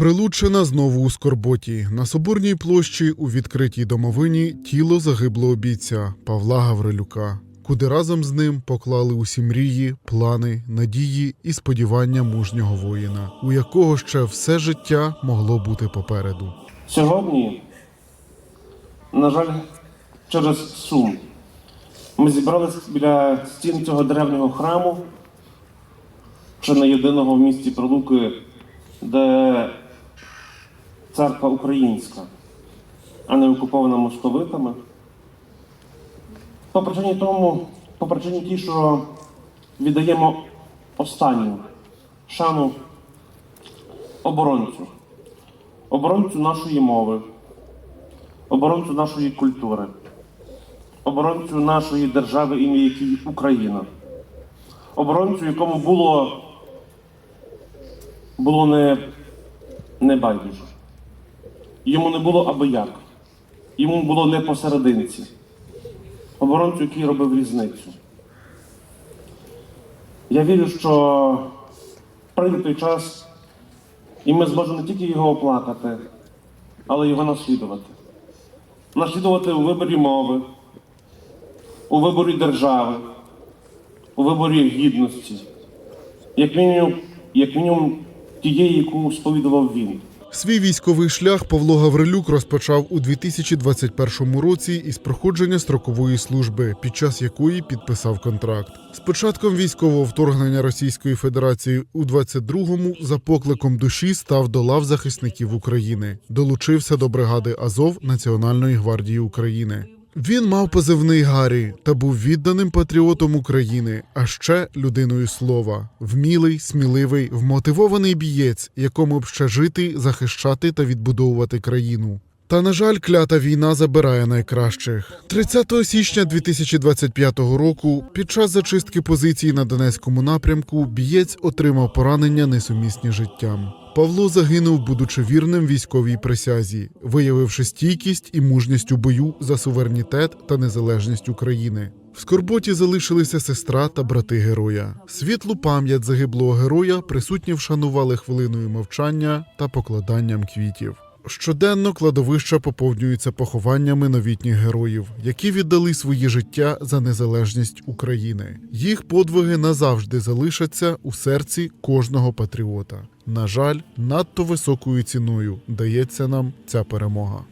Прилучена знову у Скорботі. На Соборній площі у відкритій домовині тіло загиблого бійця Павла Гаврилюка, куди разом з ним поклали усі мрії, плани, надії і сподівання мужнього воїна, у якого ще все життя могло бути попереду. Сьогодні, на жаль, через сум, ми зібралися біля стін цього древнього храму, чи не єдиного в місті Прилуки, де церква українська, а не окупована московитами. По причині тому, по причині тій, що віддаємо останню шану оборонцю оборонцю нашої мови, оборонцю нашої культури, оборонцю нашої держави, ім'я якій Україна, оборонцю, якому було, було не, не байдуже. Йому не було аби як. Йому було не посерединці. Оборонцю, який робив різницю. Я вірю, що прийде той час, і ми зможемо не тільки його оплакати, але його наслідувати. Наслідувати у виборі мови, у виборі держави, у виборі гідності, як мінімум, як мінімум тієї, яку сповідував він. Свій військовий шлях Павло Гаврилюк розпочав у 2021 році із проходження строкової служби, під час якої підписав контракт. З початком військового вторгнення Російської Федерації у 22-му за покликом душі став до лав захисників України, долучився до бригади Азов Національної гвардії України. Він мав позивний Гаррі та був відданим патріотом України, а ще людиною слова, вмілий, сміливий, вмотивований бієць, якому б ще жити, захищати та відбудовувати країну. Та на жаль, клята війна забирає найкращих. 30 січня 2025 року, під час зачистки позицій на Донецькому напрямку, бієць отримав поранення несумісні життям. Павло загинув, будучи вірним військовій присязі, виявивши стійкість і мужність у бою за суверенітет та незалежність України. В скорботі залишилися сестра та брати героя. Світлу пам'ять загиблого героя присутні вшанували хвилиною мовчання та покладанням квітів. Щоденно кладовища поповнюються похованнями новітніх героїв, які віддали свої життя за незалежність України. Їх подвиги назавжди залишаться у серці кожного патріота. На жаль, надто високою ціною дається нам ця перемога.